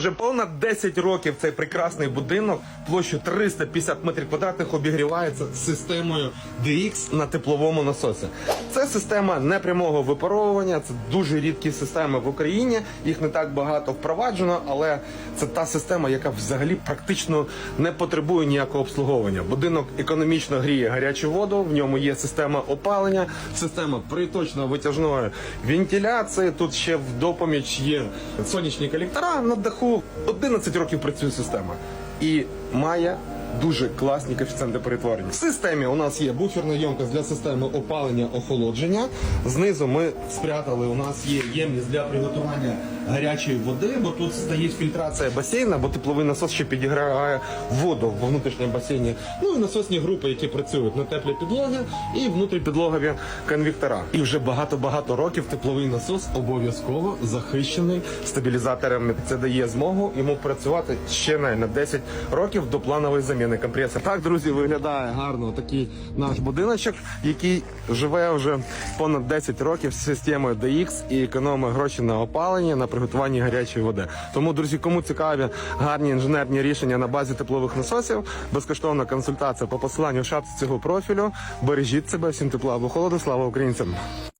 вже понад 10 років цей прекрасний будинок площу 350 метрів квадратних обігрівається системою DX на тепловому насосі. Це система непрямого випаровування. Це дуже рідкі системи в Україні. Їх не так багато впроваджено, але це та система, яка взагалі практично не потребує ніякого обслуговування. Будинок економічно гріє гарячу воду. В ньому є система опалення, система приточно витяжної вентиляції. Тут ще в допоміч є сонячні колектора на даху. 11 років працює система і має. Дуже класні коефіцієнти перетворення. В системі у нас є буферна ємкость для системи опалення охолодження. Знизу ми спрятали. У нас є ємність для приготування гарячої води, бо тут стоїть фільтрація басейна, бо тепловий насос ще підіграє воду в внутрішньому басейні. Ну і насосні групи, які працюють на теплі підлоги і внутріпідлогові конвектора. І вже багато-багато років тепловий насос обов'язково захищений стабілізаторами. Це дає змогу йому працювати ще на на 10 років до планової заміни компресора. Так, друзі, виглядає гарно такий наш будиночок, який живе вже понад 10 років з системою DX і економить гроші на опалення, на приготування гарячої води. Тому, друзі, кому цікаві гарні інженерні рішення на базі теплових насосів, безкоштовна консультація по посиланню в шапці цього профілю. Бережіть себе, всім тепла або холоду. Слава українцям!